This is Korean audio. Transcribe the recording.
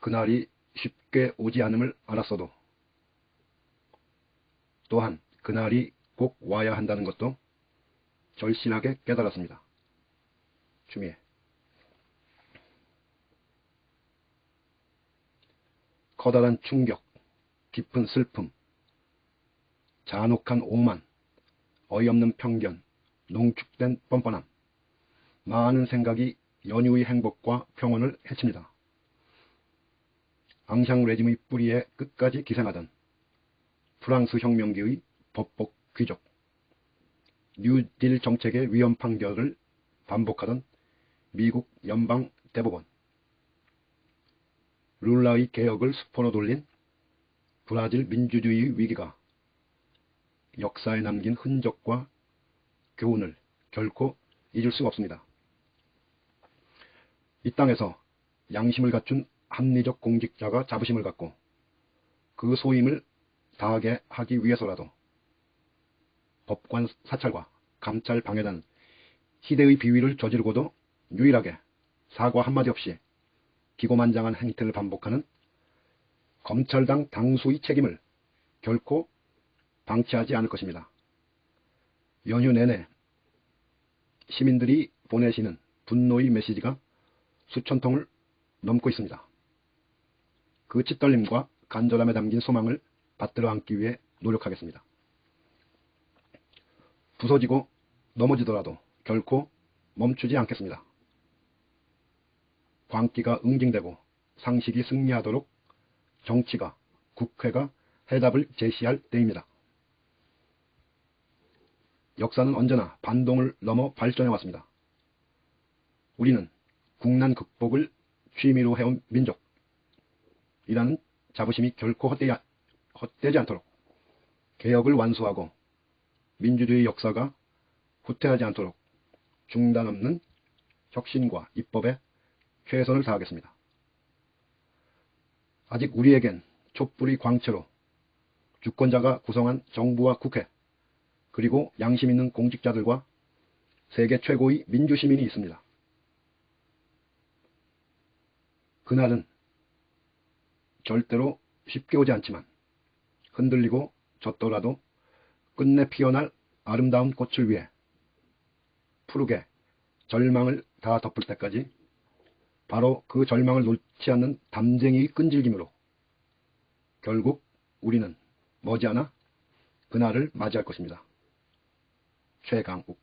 그날이 쉽게 오지 않음을 알았어도 또한 그날이 꼭 와야 한다는 것도 절실하게 깨달았습니다. 추미애 커다란 충격, 깊은 슬픔, 잔혹한 오만, 어이없는 편견, 농축된 뻔뻔함, 많은 생각이 연유의 행복과 평온을 해칩니다. 앙샹 레짐의 뿌리에 끝까지 기생하던 프랑스 혁명기의 법복 귀족, 뉴딜 정책의 위헌 판결을 반복하던 미국 연방 대법원, 룰라의 개혁을 수포로 돌린 브라질 민주주의 위기가 역사에 남긴 흔적과 교훈을 결코 잊을 수 없습니다. 이 땅에서 양심을 갖춘 합리적 공직자가 자부심을 갖고 그 소임을 다하게 하기 위해서라도 법관 사찰과 감찰 방해단 희대의 비위를 저지르고도 유일하게 사과 한마디 없이 기고만장한 행태를 반복하는 검찰당 당수의 책임을 결코 방치하지 않을 것입니다. 연휴 내내 시민들이 보내시는 분노의 메시지가 수천 통을 넘고 있습니다. 그 찌떨림과 간절함에 담긴 소망을 받들어 안기 위해 노력하겠습니다. 부서지고 넘어지더라도 결코 멈추지 않겠습니다. 광기가 응징되고 상식이 승리하도록 정치가, 국회가 해답을 제시할 때입니다. 역사는 언제나 반동을 넘어 발전해 왔습니다. 우리는 국난 극복을 취미로 해온 민족 이라는 자부심이 결코 헛되지, 헛되지 않도록 개혁을 완수하고 민주주의 역사가 후퇴하지 않도록 중단 없는 혁신과 입법에 최선을 다하겠습니다. 아직 우리에겐 촛불의 광채로 주권자가 구성한 정부와 국회, 그리고 양심 있는 공직자들과 세계 최고의 민주시민이 있습니다. 그날은 절대로 쉽게 오지 않지만 흔들리고 졌더라도 끝내 피어날 아름다운 꽃을 위해 푸르게 절망을 다 덮을 때까지 바로 그 절망을 놓지 않는 담쟁이의 끈질김으로 결국 우리는 머지않아 그날을 맞이할 것입니다. 최강욱